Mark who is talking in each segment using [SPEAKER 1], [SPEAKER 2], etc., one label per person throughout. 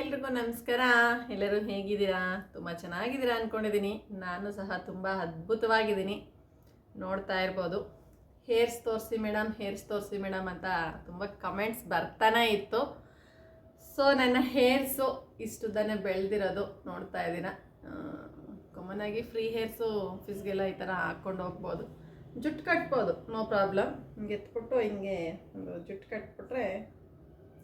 [SPEAKER 1] ಎಲ್ರಿಗೂ ನಮಸ್ಕಾರ. ಎಲ್ಲರೂ ಹೇಗಿದ್ದೀರಾ? ತುಂಬ ಚೆನ್ನಾಗಿದ್ದೀರಾ ಅಂದ್ಕೊಂಡಿದ್ದೀನಿ ನಾನು ಸಹ ತುಂಬ ಅದ್ಭುತವಾಗಿದ್ದೀನಿ. ನೋಡ್ತಾ ಇರ್ಬೋದು. ಹೇರ್ಸ್ ತೋರಿಸಿ ಮೇಡಮ್ ಹೇರ್ಸ್ ತೋರಿಸಿ ಮೇಡಮ್ ಅಂತ ತುಂಬ ಕಮೆಂಟ್ಸ್ ಬರ್ತಾನೆ ಇತ್ತು. ಸೊ ನನ್ನ ಹೇರ್ಸು ಇಷ್ಟುದನ್ನೇ ಬೆಳೆದಿರೋದು ನೋಡ್ತಾ ಇದ್ದೀನ ಕಾಮನ್ ಆಗಿ ಫ್ರೀ ಹೇರ್ಸು ಆಫೀಸ್ಗೆಲ್ಲ ಈ ಥರ ಹಾಕ್ಕೊಂಡು ಹೋಗ್ಬೋದು. ಜುಟ್ಟು ಕಟ್ಬೋದು, ನೋ ಪ್ರಾಬ್ಲಮ್. ಹಿಂಗೆ ಎತ್ಬಿಟ್ಟು ಹಿಂಗೆ ಒಂದು ಜುಟ್ಟು ಕಟ್ಬಿಟ್ರೆ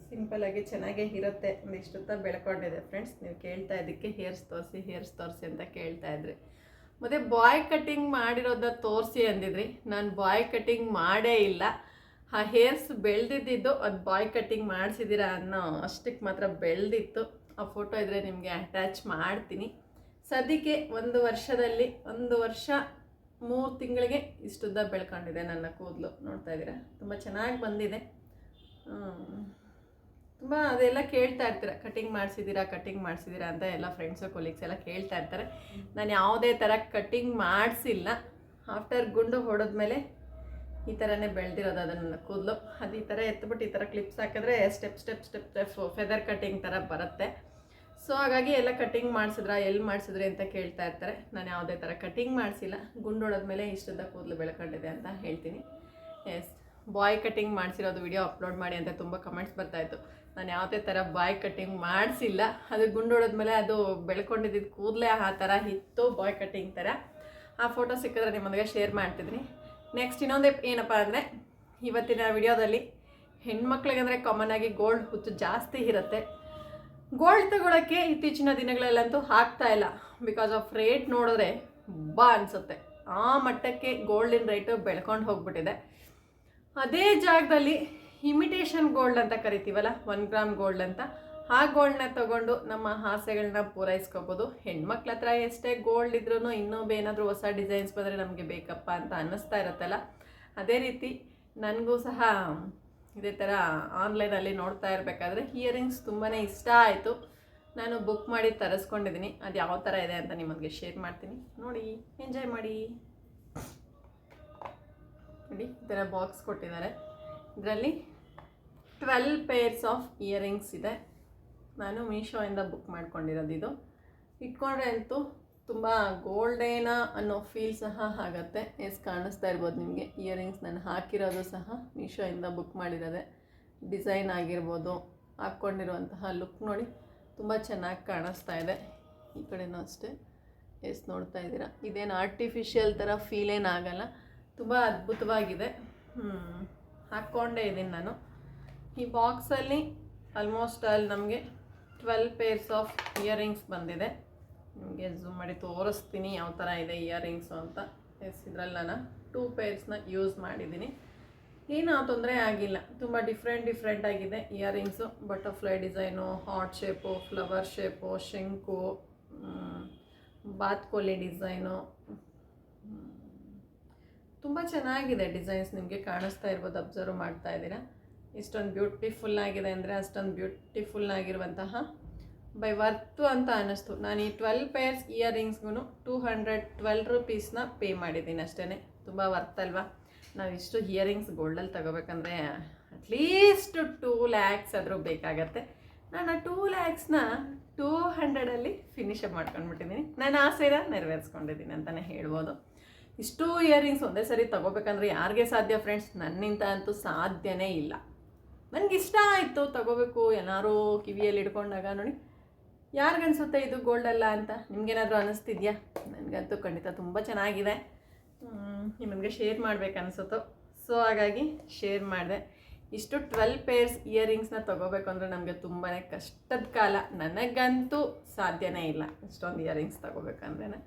[SPEAKER 1] ಸಿಂಪಲಾಗಿ ಚೆನ್ನಾಗೇ ಇರುತ್ತೆ ಒಂದಿಷ್ಟುತ್ತ ಬೆಳ್ಕೊಂಡಿದೆ ಫ್ರೆಂಡ್ಸ್ ನೀವು ಕೇಳ್ತಾ ಇದಕ್ಕೆ ಹೇರ್ಸ್ ತೋರಿಸಿ ಹೇರ್ಸ್ ತೋರಿಸಿ ಅಂತ ಕೇಳ್ತಾ ಇದ್ರಿ. ಮತ್ತೆ ಬಾಯ್ ಕಟ್ಟಿಂಗ್ ಮಾಡಿರೋದ ತೋರಿಸಿ ಅಂದಿದ್ರಿ. ನಾನು ಬಾಯ್ ಕಟ್ಟಿಂಗ್ ಮಾಡೇ ಇಲ್ಲ. ಆ ಹೇರ್ಸ್ ಬೆಳೆದಿದ್ದು ಅದು ಬಾಯ್ ಕಟ್ಟಿಂಗ್ ಮಾಡಿಸಿದ್ದೀರಾ ಅನ್ನೋ ಅಷ್ಟಕ್ಕೆ ಮಾತ್ರ ಬೆಳೆದಿತ್ತು. ಆ ಫೋಟೋ ಇದ್ದರೆ ನಿಮಗೆ ಅಟ್ಯಾಚ್ ಮಾಡ್ತೀನಿ. ಸದ್ಯಕ್ಕೆ ಒಂದು ವರ್ಷದಲ್ಲಿ, ಒಂದು ವರ್ಷ ಮೂರು ತಿಂಗಳಿಗೆ ಇಷ್ಟುದ್ದ ಬೆಳ್ಕೊಂಡಿದೆ ನನ್ನ ಕೂದಲು. ನೋಡ್ತಾ ಇದ್ದೀರಾ? ತುಂಬ ಚೆನ್ನಾಗಿ ಬಂದಿದೆ. ತುಂಬ ಅದೆಲ್ಲ ಕೇಳ್ತಾ ಇರ್ತೀರ, ಕಟಿಂಗ್ ಮಾಡಿಸಿದ್ದೀರಾ ಕಟಿಂಗ್ ಮಾಡಿಸಿದ್ದೀರಾ ಅಂತ ಎಲ್ಲ ಫ್ರೆಂಡ್ಸು ಕೊಲೀಗ್ಸ್ ಎಲ್ಲ ಕೇಳ್ತಾ ಇರ್ತಾರೆ. ನಾನು ಯಾವುದೇ ಥರ ಕಟಿಂಗ್ ಮಾಡಿಸಿಲ್ಲ. ಆಫ್ಟರ್ ಗುಂಡು ಹೊಡೆದ್ಮೇಲೆ ಈ ಥರನೇ ಬೆಳೆದಿರೋದು ಅದನ್ನು ಕೂದಲು. ಅದು ಈ ಥರ ಎತ್ಬಿಟ್ಟು ಈ ಥರ ಕ್ಲಿಪ್ಸ್ ಹಾಕಿದ್ರೆ step step step step feather cutting ಥರ ಬರುತ್ತೆ. ಸೊ ಹಾಗಾಗಿ ಎಲ್ಲ ಕಟಿಂಗ್ ಮಾಡಿಸಿದ್ರಾ ಎಲ್ಲಿ ಮಾಡಿಸಿದ್ರಿ ಅಂತ ಕೇಳ್ತಾ ಇರ್ತಾರೆ. ನಾನು ಯಾವುದೇ ಥರ ಕಟಿಂಗ್ ಮಾಡಿಸಿಲ್ಲ. ಗುಂಡು ಹೊಡೆದ್ಮೇಲೆ ಇಷ್ಟದ ಕೂದಲು ಬೆಳ್ಕೊಂಡಿದೆ ಅಂತ ಹೇಳ್ತೀನಿ. ಎಸ್ ಬಾಯ್ ಕಟಿಂಗ್ ಮಾಡಿಸಿರೋದು ವಿಡಿಯೋ ಅಪ್ಲೋಡ್ ಮಾಡಿ ಅಂತ ತುಂಬ ಕಮೆಂಟ್ಸ್ ಬರ್ತಾಯಿತ್ತು ನಾನು ಯಾವುದೇ ಥರ ಬಾಯ್ ಕಟ್ಟಿಂಗ್ ಮಾಡಿಸಿಲ್ಲ. ಅದು ಗುಂಡು ಮೇಲೆ ಅದು ಬೆಳ್ಕೊಂಡಿದ್ದಿದ್ದು ಕೂದಲೇ ಆ ಥರ ಇತ್ತು ಬಾಯ್ ಕಟ್ಟಿಂಗ್ ಥರ ಆ ಫೋಟೋ ಸಿಕ್ಕಿದ್ರೆ ನಿಮ್ಮೊಂದಿಗೆ ಶೇರ್ ಮಾಡ್ತಿದ್ದೀನಿ. ನೆಕ್ಸ್ಟ್ ಇನ್ನೊಂದು ಏನಪ್ಪ ಅಂದರೆ, ಇವತ್ತಿನ ವಿಡಿಯೋದಲ್ಲಿ ಹೆಣ್ಮಕ್ಳಿಗಂದರೆ ಕಾಮನ್ ಆಗಿ ಗೋಲ್ಡ್ ಹುಚ್ಚು ಜಾಸ್ತಿ ಇರುತ್ತೆ. ಗೋಲ್ಡ್ ತಗೊಳ್ಳೋಕ್ಕೆ ಇತ್ತೀಚಿನ ದಿನಗಳಲ್ಲಂತೂ ಹಾಕ್ತಾ ಇಲ್ಲ. ಬಿಕಾಸ್ ಆಫ್ ರೇಟ್ ನೋಡಿದ್ರೆ ಬಾ ಅನಿಸುತ್ತೆ. ಆ ಮಟ್ಟಕ್ಕೆ ಗೋಲ್ಡಿನ ರೇಟು ಬೆಳ್ಕೊಂಡು ಹೋಗ್ಬಿಟ್ಟಿದೆ. ಅದೇ ಜಾಗದಲ್ಲಿ ಇಮಿಟೇಷನ್ ಗೋಲ್ಡ್ ಅಂತ ಕರಿತೀವಲ್ಲ? ಒನ್ ಗ್ರಾಮ್ ಗೋಲ್ಡ್ ಅಂತ. ಆ ಗೋಲ್ಡ್ನ ತಗೊಂಡು ನಮ್ಮ ಆಸೆಗಳನ್ನ ಪೂರೈಸ್ಕೋಬೋದು. ಹೆಣ್ಮಕ್ಳ ಹತ್ರ ಎಷ್ಟೇ ಗೋಲ್ಡ್ ಇದ್ರೂ ಇನ್ನೊಬ್ಬ ಏನಾದರೂ ಹೊಸ ಡಿಸೈನ್ಸ್ ಬಂದರೆ ನಮಗೆ ಬೇಕಪ್ಪ ಅಂತ ಅನ್ನಿಸ್ತಾ ಇರುತ್ತಲ್ಲ? ಅದೇ ರೀತಿ ನನಗೂ ಸಹ ಇದೇ ಥರ ಆನ್ಲೈನಲ್ಲಿ ನೋಡ್ತಾ ಇರಬೇಕಾದ್ರೆ ಇಯರಿಂಗ್ಸ್ ತುಂಬಾ ಇಷ್ಟ ಆಯಿತು. ನಾನು ಬುಕ್ ಮಾಡಿ ತರಿಸ್ಕೊಂಡಿದ್ದೀನಿ ಅದು ಯಾವ ಥರ ಇದೆ ಅಂತ ನಿಮಗೆ ಶೇರ್ ಮಾಡ್ತೀನಿ. ನೋಡಿ ಎಂಜಾಯ್ ಮಾಡಿ. ನೋಡಿ, ಈ ಥರ ಬಾಕ್ಸ್ ಕೊಟ್ಟಿದ್ದಾರೆ. ಇದರಲ್ಲಿ ಟ್ವೆಲ್ ಪೇರ್ಸ್ ಆಫ್ ಇಯರಿಂಗ್ಸ್ ಇದೆ. ನಾನು ಮೀಶೋಯಿಂದ ಬುಕ್ ಮಾಡ್ಕೊಂಡಿರೋದು ಇದು. ಇಟ್ಕೊಂಡ್ರೆ ಅಂತೂ ತುಂಬ ಗೋಲ್ಡೇನ ಅನ್ನೋ ಫೀಲ್ ಸಹ ಆಗುತ್ತೆ. ಎಸ್, ಕಾಣಿಸ್ತಾ ಇರ್ಬೋದು ನಿಮಗೆ. ಇಯರಿಂಗ್ಸ್ ನಾನು ಹಾಕಿರೋದು ಸಹ ಮೀಶೋಯಿಂದ ಬುಕ್ ಮಾಡಿರೋದೆ. ಡಿಸೈನ್ ಆಗಿರ್ಬೋದು, ಹಾಕ್ಕೊಂಡಿರುವಂತಹ ಲುಕ್ ನೋಡಿ ತುಂಬ ಚೆನ್ನಾಗಿ ಕಾಣಿಸ್ತಾ ಇದೆ. ಈ ಕಡೆನೂ ಅಷ್ಟೇ. ಎಸ್, ನೋಡ್ತಾ ಇದ್ದೀರಾ? ಇದೇನು ಆರ್ಟಿಫಿಷಿಯಲ್ ಥರ ಫೀಲೇನಾಗಲ್ಲ ತುಂಬ ಅದ್ಭುತವಾಗಿದೆ. ಹಾಕ್ಕೊಂಡೇ ಇದ್ದೀನಿ ನಾನು. ಈ ಬಾಕ್ಸಲ್ಲಿ ಆಲ್ಮೋಸ್ಟ್ ಅಲ್ಲಿ ನಮಗೆ ಟ್ವೆಲ್ ಪೇರ್ಸ್ ಆಫ್ ಇಯರಿಂಗ್ಸ್ ಬಂದಿದೆ. ನಿಮಗೆ ಝೂಮ್ ಮಾಡಿ ತೋರಿಸ್ತೀನಿ ಯಾವ ಥರ ಇದೆ ಇಯರಿಂಗ್ಸು ಅಂತ. ಎಸ್ ಇದರಲ್ಲಿ ನಾನು ಟೂ ಪೇರ್ಸ್ನ ಯೂಸ್ ಮಾಡಿದ್ದೀನಿ. ಏನೂ ತೊಂದರೆ ಆಗಿಲ್ಲ. ತುಂಬ ಡಿಫ್ರೆಂಟ್ ಡಿಫ್ರೆಂಟ್ ಆಗಿದೆ earrings butterfly design heart shape flower shape ಶಂಕು ಬಾತ್ಕೋಲಿ ಡಿಸೈನು ತುಂಬ ಚೆನ್ನಾಗಿದೆ ಡಿಸೈನ್ಸ್ ನಿಮಗೆ ಕಾಣಿಸ್ತಾ ಇರ್ಬೋದು ಅಬ್ಸರ್ವ್ ಮಾಡ್ತಾ ಇದ್ದೀರಾ. ಇಷ್ಟೊಂದು ಬ್ಯೂಟಿಫುಲ್ ಆಗಿದೆ ಅಂದರೆ ಅಷ್ಟೊಂದು ಬ್ಯೂಟಿಫುಲ್ ಆಗಿರುವಂತಹ ಬೈ ವರ್ತು ಅಂತ ಅನ್ನಿಸ್ತು. ನಾನು ಈ ಟ್ವೆಲ್ ಪೇರ್ಸ್ ಇಯರಿಂಗ್ಸ್ಗೂ ಟೂ ಹಂಡ್ರೆಡ್ ಟ್ವೆಲ್ ರುಪೀಸ್ನ ಪೇ ಮಾಡಿದ್ದೀನಿ ಅಷ್ಟೇ ತುಂಬ ವರ್ತ್ ಅಲ್ವಾ? ನಾವು ಇಷ್ಟು ಇಯರಿಂಗ್ಸ್ ಗೋಲ್ಡಲ್ಲಿ ತಗೋಬೇಕಂದ್ರೆ ಅಟ್ಲೀಸ್ಟ್ ಟೂ ಲ್ಯಾಕ್ಸ್ ಆದರೂ ಬೇಕಾಗತ್ತೆ. ನಾನು ಆ ಟೂ ಲ್ಯಾಕ್ಸ್ನ ಟೂ ಹಂಡ್ರೆಡಲ್ಲಿ ಫಿನಿಶ್ ಮಾಡ್ಕೊಂಡ್ಬಿಟ್ಟಿದ್ದೀನಿ ನನ್ನ ಆಸೆನ ನೆರವೇರಿಸ್ಕೊಂಡಿದ್ದೀನಿ ಅಂತಲೇ ಹೇಳ್ಬೋದು. ಇಷ್ಟು ಇಯರಿಂಗ್ಸ್ ಒಂದೇ ಸರಿ ತಗೋಬೇಕಂದ್ರೆ ಯಾರಿಗೆ ಸಾಧ್ಯ ಫ್ರೆಂಡ್ಸ್ ನನ್ನಿಂದ ಅಂತೂ ಸಾಧ್ಯನೇ ಇಲ್ಲ. ನನಗೆ ಇಷ್ಟ ಆಯಿತು, ತಗೋಬೇಕು, ಏನಾರೋ ಕಿವಿಯಲ್ಲಿ ಇಟ್ಕೊಂಡಾಗ ನೋಡಿ. ಯಾರಿಗನ್ಸುತ್ತೆ ಇದು ಗೋಲ್ಡ್ ಅಲ್ಲ ಅಂತ? ನಿಮಗೇನಾದರೂ ಅನ್ನಿಸ್ತಿದ್ಯಾ ನನಗಂತೂ ಖಂಡಿತ ತುಂಬ ಚೆನ್ನಾಗಿದೆ. ನಿಮಗೆ ಶೇರ್ ಮಾಡ್ಬೇಕು ಅನಿಸುತ್ತೋ ಸೊ ಹಾಗಾಗಿ ಶೇರ್ ಮಾಡಿದೆ. ಇಷ್ಟು ಟ್ವೆಲ್ ಪೇರ್ಸ್ ಇಯರಿಂಗ್ಸ್ನ ತೊಗೋಬೇಕು ಅಂದರೆ ನಮಗೆ ತುಂಬಾ ಕಷ್ಟದ ಕಾಲ. ನನಗಂತೂ ಸಾಧ್ಯನೇ ಇಲ್ಲ. ಇಷ್ಟೊಂದು ಇಯರಿಂಗ್ಸ್ ತಗೋಬೇಕಂದ್ರೆ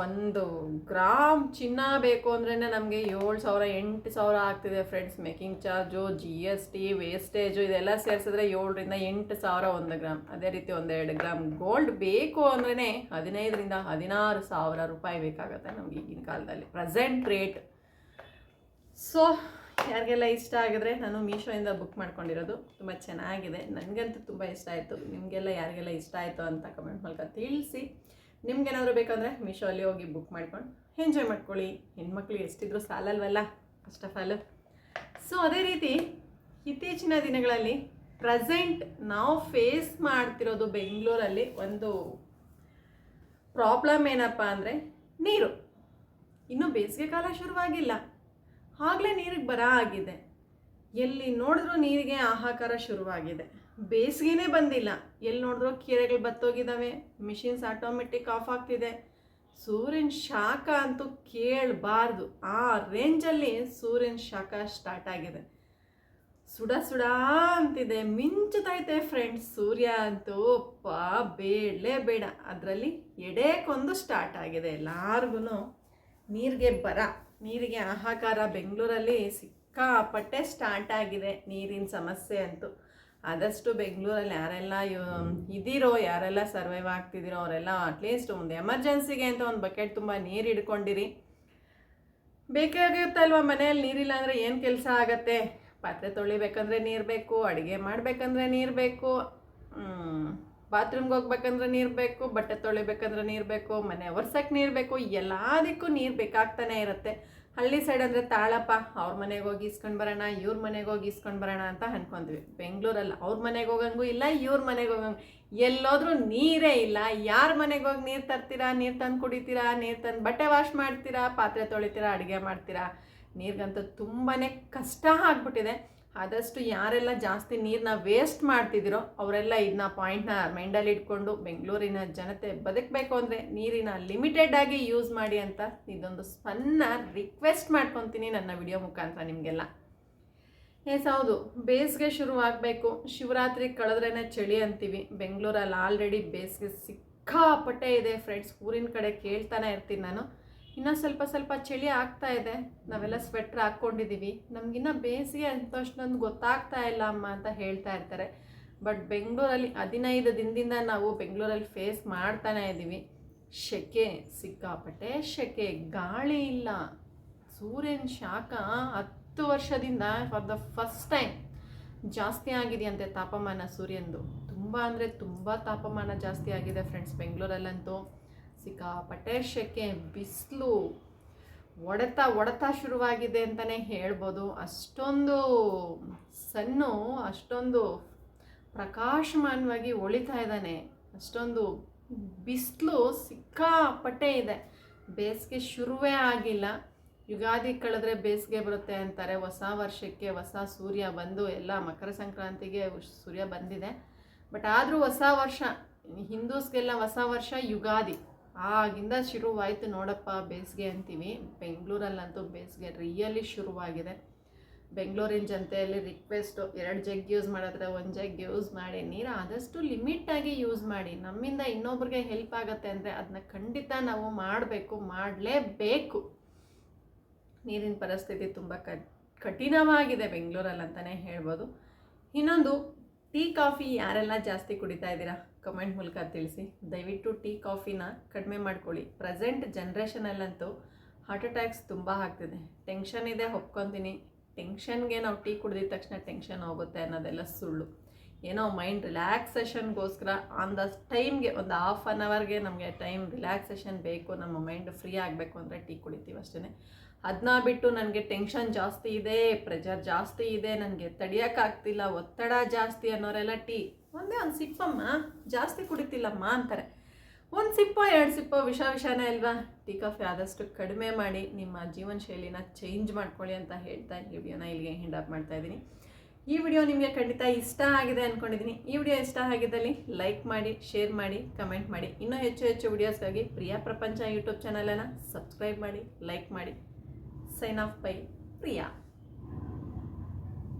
[SPEAKER 1] ಒಂದು ಗ್ರಾಮ್ ಚಿನ್ನ ಬೇಕು ಅಂದ್ರೇ ನಮಗೆ ಏಳು ಸಾವಿರ, ಎಂಟು ಸಾವಿರ ಆಗ್ತಿದೆ friends making charge G S T wastage ಇದೆಲ್ಲ ಸೇರಿಸಿದ್ರೆ ಏಳರಿಂದ ಎಂಟು ಸಾವಿರ ಒಂದು ಗ್ರಾಮ್. ಅದೇ ರೀತಿ ಒಂದೆರಡು ಗ್ರಾಮ್ ಗೋಲ್ಡ್ ಬೇಕು ಅಂದ್ರೇ ಹದಿನೈದರಿಂದ ಹದಿನಾರು ಸಾವಿರ ರೂಪಾಯಿ ಬೇಕಾಗುತ್ತೆ ನಮ್ಗೆ ಈಗಿನ ಕಾಲದಲ್ಲಿ. ಪ್ರೆಸೆಂಟ್ ರೇಟ್ ಸೊ ಯಾರಿಗೆಲ್ಲ ಇಷ್ಟ ಆಗಿದ್ರೆ ನಾನು ಮೀಶೋಯಿಂದ ಬುಕ್ ಮಾಡ್ಕೊಂಡಿರೋದು. ತುಂಬ ಚೆನ್ನಾಗಿದೆ. ನನಗಂತೂ ತುಂಬ ಇಷ್ಟ ಆಯಿತು. ನಿಮಗೆಲ್ಲ ಯಾರಿಗೆಲ್ಲ ಇಷ್ಟ ಆಯಿತು ಅಂತ ಕಮೆಂಟ್ ಮೂಲಕ ತಿಳಿಸಿ. ನಿಮ್ಗೇನಾದರೂ ಬೇಕಂದರೆ ಮೀಶೋಲ್ಲಿ ಹೋಗಿ ಬುಕ್ ಮಾಡ್ಕೊಂಡು ಎಂಜಾಯ್ ಮಾಡ್ಕೊಳ್ಳಿ. ಹೆಣ್ಮಕ್ಳು ಎಷ್ಟಿದ್ರು ಸಾಲಲ್ವಲ್ಲ? ಫಸ್ಟ್ ಆಫ್ ಆಲ್ ಸೊ ಅದೇ ರೀತಿ ಇತ್ತೀಚಿನ ದಿನಗಳಲ್ಲಿ ಪ್ರೆಸೆಂಟ್ ನಾವು ಫೇಸ್ ಮಾಡ್ತಿರೋದು ಬೆಂಗಳೂರಲ್ಲಿ ಒಂದು ಪ್ರಾಬ್ಲಮ್ ಏನಪ್ಪ ಅಂದರೆ ನೀರು. ಇನ್ನೂ ಬೇಸಿಗೆ ಕಾಲ ಶುರುವಾಗಿಲ್ಲ. ಆಗಲೇ ನೀರಿಗೆ ಬರ ಆಗಿದೆ. ಎಲ್ಲಿ ನೋಡಿದ್ರೂ ನೀರಿಗೆ ಆಹಾಕಾರ ಶುರುವಾಗಿದೆ. ಬೇಸಿಗೆನೇ ಬಂದಿಲ್ಲ. ಎಲ್ಲಿ ನೋಡಿದ್ರೂ ಕೆರೆಗಳು ಬತ್ತೋಗಿದ್ದಾವೆ ಮಿಷಿನ್ಸ್ ಆಟೋಮೆಟಿಕ್ ಆಫ್ ಆಗ್ತಿದೆ. ಸೂರ್ಯನ ಶಾಖ ಅಂತೂ ಕೇಳಬಾರ್ದು. ಆ ರೇಂಜಲ್ಲಿ ಸೂರ್ಯನ ಶಾಖ ಸ್ಟಾರ್ಟ್ ಆಗಿದೆ. ಸುಡ ಸುಡ ಅಂತಿದೆ. ಮಿಂಚುತ್ತೈತೆ ಫ್ರೆಂಡ್ಸ್ ಸೂರ್ಯ ಅಂತೂ ಅಪ್ಪ ಬೇಡಲೇ ಬೇಡ. ಅದರಲ್ಲಿ ಎಡೆಕೊಂದು ಸ್ಟಾರ್ಟ್ ಆಗಿದೆ. ಎಲ್ಲಾರ್ಗು ನೀರಿಗೆ ಬರ, ನೀರಿಗೆ ಆಹಾಕಾರ ಬೆಂಗಳೂರಲ್ಲಿ ಸಿಕ್ಕಾಪಟ್ಟೆ ಸ್ಟಾರ್ಟ್ ಆಗಿದೆ ನೀರಿನ ಸಮಸ್ಯೆ ಅಂತೂ. ಆದಷ್ಟು ಬೆಂಗಳೂರಲ್ಲಿ ಯಾರೆಲ್ಲ ಇದ್ದೀರೋ, ಯಾರೆಲ್ಲ ಸರ್ವೈವ್ ಆಗ್ತಿದ್ದೀರೋ ಅವರೆಲ್ಲ ಅಟ್ಲೀಸ್ಟ್ ಒಂದು ಎಮರ್ಜೆನ್ಸಿಗೆ ಅಂತ ಒಂದು ಬಕೆಟ್ ತುಂಬ ನೀರು ಹಿಡ್ಕೊಂಡಿರಿ. ಬೇಕಾಗಿರುತ್ತಲ್ವ ಮನೆಯಲ್ಲಿ ನೀರಿಲ್ಲ ಅಂದರೆ ಏನು ಕೆಲಸ ಆಗತ್ತೆ? ಪಾತ್ರೆ ತೊಳಿಬೇಕಂದ್ರೆ ನೀರು ಬೇಕು, ಅಡುಗೆ ಮಾಡಬೇಕಂದ್ರೆ ನೀರು ಬೇಕು ಬಾತ್ರೂಮ್ಗೆ ಹೋಗ್ಬೇಕಂದ್ರೆ ನೀರು ಬೇಕು, ಬಟ್ಟೆ ತೊಳಿಬೇಕಂದ್ರೆ ನೀರು ಬೇಕು, ಮನೆ ಒರ್ಸಕ್ಕೆ ನೀರು ಬೇಕು ಎಲ್ಲದಕ್ಕೂ ನೀರು ಬೇಕಾಗ್ತಾನೆ ಇರುತ್ತೆ. ಹಳ್ಳಿ ಸೈಡ್ ಅಂದರೆ ತಾಳಪ್ಪ, ಅವ್ರ ಮನೆಗೆ ಹೋಗಿ ಇಸ್ಕೊಂಡು ಬರೋಣ, ಇವ್ರ ಮನೆಗೆ ಹೋಗಿ ಇಸ್ಕೊಂಡು ಬರೋಣ ಅಂತ ಅನ್ಕೊಂತೀವಿ ಬೆಂಗಳೂರಲ್ಲಿ, ಅವ್ರ ಮನೆಗೆ ಹೋಗಂಗೂ ಇಲ್ಲ, ಇವ್ರ ಮನೆಗೆ ಹೋಗಂಗೆ. ಎಲ್ಲೋದ್ರೂ ನೀರೇ ಇಲ್ಲ. ಯಾರ ಮನೆಗೆ ಹೋಗಿ ನೀರು ತರ್ತೀರಾ? ನೀರು ತಂದು ಕುಡಿತೀರಾ? ನೀರು ತಂದು ಬಟ್ಟೆ ವಾಶ್ ಮಾಡ್ತೀರಾ? ಪಾತ್ರೆ ತೊಳಿತೀರಾ? ಅಡುಗೆ ಮಾಡ್ತೀರಾ? ನೀರಿಗಂತೂ ತುಂಬಾ ಕಷ್ಟ ಆಗ್ಬಿಟ್ಟಿದೆ. ಆದಷ್ಟು ಯಾರೆಲ್ಲ ಜಾಸ್ತಿ ನೀರನ್ನ ವೇಸ್ಟ್ ಮಾಡ್ತಿದ್ದೀರೋ ಅವರೆಲ್ಲ ಇದನ್ನ ಪಾಯಿಂಟ್ನ ಮೈಂಡಲ್ಲಿ ಇಟ್ಕೊಂಡು ಬೆಂಗಳೂರಿನ ಜನತೆ ಬದುಕಬೇಕು ಅಂದರೆ ನೀರಿನ ಲಿಮಿಟೆಡ್ ಆಗಿ ಯೂಸ್ ಮಾಡಿ ಅಂತ ಇದೊಂದು ಸಣ್ಣ ರಿಕ್ವೆಸ್ಟ್ ಮಾಡ್ಕೊತೀನಿ ನನ್ನ ವಿಡಿಯೋ ಮುಖಾಂತರ ನಿಮಗೆಲ್ಲ. ಎಸ್ ಹೌದು. ಬೇಸಿಗೆ ಶುರುವಾಗಬೇಕು. ಶಿವರಾತ್ರಿ ಕಳೆದ್ರೇ ಚಳಿ ಅಂತೀವಿ. ಬೆಂಗಳೂರಲ್ಲಿ ಆಲ್ರೆಡಿ ಬೇಸಿಗೆ ಸಿಕ್ಕಾಪಟ್ಟೆ ಇದೆ. ಫ್ರೆಂಡ್ಸ್ ಊರಿನ ಕಡೆ ಕೇಳ್ತಾನೆ ಇರ್ತೀನಿ ನಾನು. ಇನ್ನೂ ಸ್ವಲ್ಪ ಸ್ವಲ್ಪ ಚಳಿ ಆಗ್ತಾ ಇದೆ. ನಾವೆಲ್ಲ ಸ್ವೆಟ್ರ್ ಹಾಕ್ಕೊಂಡಿದ್ದೀವಿ ನಮಗಿನ್ನ ಬೇಸಿಗೆ ಅಂತಷ್ಟು ನನ್ಗೆ ಗೊತ್ತಾಗ್ತಾ ಇಲ್ಲ ಅಮ್ಮ ಅಂತ ಹೇಳ್ತಾ ಇರ್ತಾರೆ. ಬಟ್ ಬೆಂಗಳೂರಲ್ಲಿ ಹದಿನೈದು ದಿನದಿಂದ ನಾವು ಬೆಂಗಳೂರಲ್ಲಿ ಫೇಸ್ ಮಾಡ್ತಾನೆ ಇದ್ದೀವಿ ಸೆಕೆ ಸಿಕ್ಕಾಪಟ್ಟೆ ಸೆಕೆ ಗಾಳಿ ಇಲ್ಲ. ಸೂರ್ಯನ ಶಾಖ ಹತ್ತು ವರ್ಷದಿಂದ ಫಾರ್ ದ ಫಸ್ಟ್ ಟೈಮ್ ಜಾಸ್ತಿ ಆಗಿದೆಯಂತೆ ತಾಪಮಾನ ಸೂರ್ಯಂದು. ತುಂಬ ಅಂದರೆ ತುಂಬ ತಾಪಮಾನ ಜಾಸ್ತಿ ಆಗಿದೆ ಫ್ರೆಂಡ್ಸ್ ಬೆಂಗಳೂರಲ್ಲಂತೂ. ಸಿಕ್ಕಾಪಟ್ಟೆ ಶೆಕ್ಕೆ ಬಿಸಿಲು, ಒಡೆತ ಒಡೆತ ಶುರುವಾಗಿದೆ ಅಂತಲೇ ಹೇಳ್ಬೋದು. ಅಷ್ಟೊಂದು ಸನ್ನು ಅಷ್ಟೊಂದು ಪ್ರಕಾಶಮಾನವಾಗಿ ಒಳಿತಾ ಇದ್ದಾನೆ. ಅಷ್ಟೊಂದು ಬಿಸಿಲು ಸಿಕ್ಕಾಪಟ್ಟೆ ಇದೆ. ಬೇಸಿಗೆ ಶುರುವೇ ಆಗಿಲ್ಲ. ಯುಗಾದಿ ಕಳೆದ್ರೆ ಬೇಸಿಗೆ ಬರುತ್ತೆ ಅಂತಾರೆ. ಹೊಸ ವರ್ಷಕ್ಕೆ ಹೊಸ ಸೂರ್ಯ ಬಂದು ಎಲ್ಲ ಮಕರ ಸಂಕ್ರಾಂತಿಗೆ ಸೂರ್ಯ ಬಂದಿದೆ. ಬಟ್ ಆದರೂ ಹೊಸ ವರ್ಷ, ಹಿಂದೂಸ್ಗೆಲ್ಲ ಹೊಸ ವರ್ಷ ಯುಗಾದಿ. ಆಗಿಂದ ಶುರುವಾಯಿತು ನೋಡಪ್ಪ, ಬೇಸಿಗೆ ಅಂತೀವಿ. ಬೆಂಗಳೂರಲ್ಲಂತೂ ಬೇಸಿಗೆ ರಿಯಲಿ ಶುರುವಾಗಿದೆ. ಬೆಂಗಳೂರಿನ ಜನತೆಯಲ್ಲಿ ರಿಕ್ವೆಸ್ಟು ಎರಡು ಜಗ್ ಯೂಸ್ ಮಾಡಿದ್ರೆ ಒಂದು ಜಗ್ ಯೂಸ್ ಮಾಡಿ, ನೀರು ಆದಷ್ಟು ಲಿಮಿಟಾಗಿ ಯೂಸ್ ಮಾಡಿ. ನಮ್ಮಿಂದ ಇನ್ನೊಬ್ರಿಗೆ ಹೆಲ್ಪ್ ಆಗುತ್ತೆ ಅಂದರೆ ಅದನ್ನ ಖಂಡಿತ ನಾವು ಮಾಡಬೇಕು, ಮಾಡಲೇಬೇಕು. ನೀರಿನ ಪರಿಸ್ಥಿತಿ ತುಂಬ ಕಠಿಣವಾಗಿದೆ ಬೆಂಗಳೂರಲ್ಲಿ ಅಂತಲೇ ಹೇಳ್ಬೋದು. ಇನ್ನೊಂದು, ಟೀ, ಕಾಫಿ ಯಾರೆಲ್ಲ ಜಾಸ್ತಿ ಕುಡಿತಾ ಇದ್ದೀರಾ? ಕಮೆಂಟ್ ಮೂಲಕ ತಿಳಿಸಿ. ದಯವಿಟ್ಟು ಟೀ ಕಾಫಿನ ಕಡಿಮೆ ಮಾಡ್ಕೊಳ್ಳಿ. ಪ್ರೆಸೆಂಟ್ ಜನ್ರೇಷನಲ್ಲಂತೂ ಹಾರ್ಟ್ ಅಟ್ಯಾಕ್ಸ್ ತುಂಬ ಆಗ್ತಿದೆ. ಟೆನ್ಷನ್ ಇದೆ, ಒಪ್ಕೊತೀನಿ. ಟೆನ್ಷನ್ಗೆ ನಾವು ಟೀ ಕುಡಿದಿದ ತಕ್ಷಣ ಟೆನ್ಷನ್ ಹೋಗುತ್ತೆ ಅನ್ನೋದೆಲ್ಲ ಸುಳ್ಳು. ಏನೋ ಮೈಂಡ್ ರಿಲ್ಯಾಕ್ಸೇಷನ್ಗೋಸ್ಕರ ಆನ್ ದ ಟೈಮ್ಗೆ ಒಂದು ಹಾಫ್ ಆನ್ ಅವರ್ಗೆ ನಮಗೆ ಟೈಮ್ ರಿಲ್ಯಾಕ್ಸೇಷನ್ ಬೇಕು, ನಮ್ಮ ಮೈಂಡ್ ಫ್ರೀ ಆಗಬೇಕು ಅಂದರೆ ಟೀ ಕುಡಿತೀವಿ ಅಷ್ಟೇ ಅದನ್ನ ಬಿಟ್ಟು ನನಗೆ ಟೆನ್ಷನ್ ಜಾಸ್ತಿ ಇದೆ ಪ್ರೆಷರ್ ಜಾಸ್ತಿ ಇದೆ, ನನಗೆ ತಡಿಯೋಕ್ಕಾಗ್ತಿಲ್ಲ ಒತ್ತಡ ಜಾಸ್ತಿ ಅನ್ನೋರೆಲ್ಲ ಟೀ ಒಂದೇ ಒಂದು ಸಿಪ್ಪಮ್ಮ ಜಾಸ್ತಿ ಕುಡಿತಿಲ್ಲಮ್ಮ ಅಂತಾರೆ. ಒಂದು ಸಿಪ್ಪ ಎರಡು ಸಿಪ್ಪ ವಿಷ ವಿಷಾನೇ ಅಲ್ವಾ? ಟೀ ಕಾಫಿ ಆದಷ್ಟು ಕಡಿಮೆ ಮಾಡಿ ನಿಮ್ಮ ಜೀವನ ಶೈಲಿನ ಚೇಂಜ್ ಮಾಡ್ಕೊಳ್ಳಿ ಅಂತ ಹೇಳ್ತಾ ಈ ವಿಡಿಯೋನ ಇಲ್ಲಿಗೆ ಹಿಂಡಪ್ ಮಾಡ್ತಾ ಇದ್ದೀನಿ. ಈ ವಿಡಿಯೋ ನಿಮಗೆ ಖಂಡಿತ ಇಷ್ಟ ಆಗಿದೆ ಅಂದ್ಕೊಂಡಿದ್ದೀನಿ ಈ ವಿಡಿಯೋ ಇಷ್ಟ ಆಗಿದ್ದಲ್ಲಿ ಲೈಕ್ ಮಾಡಿ ಶೇರ್ ಮಾಡಿ ಕಮೆಂಟ್ ಮಾಡಿ. ಇನ್ನೂ ಹೆಚ್ಚು ಹೆಚ್ಚು ವಿಡಿಯೋಸ್ಗಾಗಿ ಪ್ರಿಯಾ ಪ್ರಪಂಚ ಯೂಟ್ಯೂಬ್ ಚಾನಲನ್ನು ಸಬ್ಸ್ಕ್ರೈಬ್ ಮಾಡಿ ಲೈಕ್ ಮಾಡಿ. Sign off bye Priya.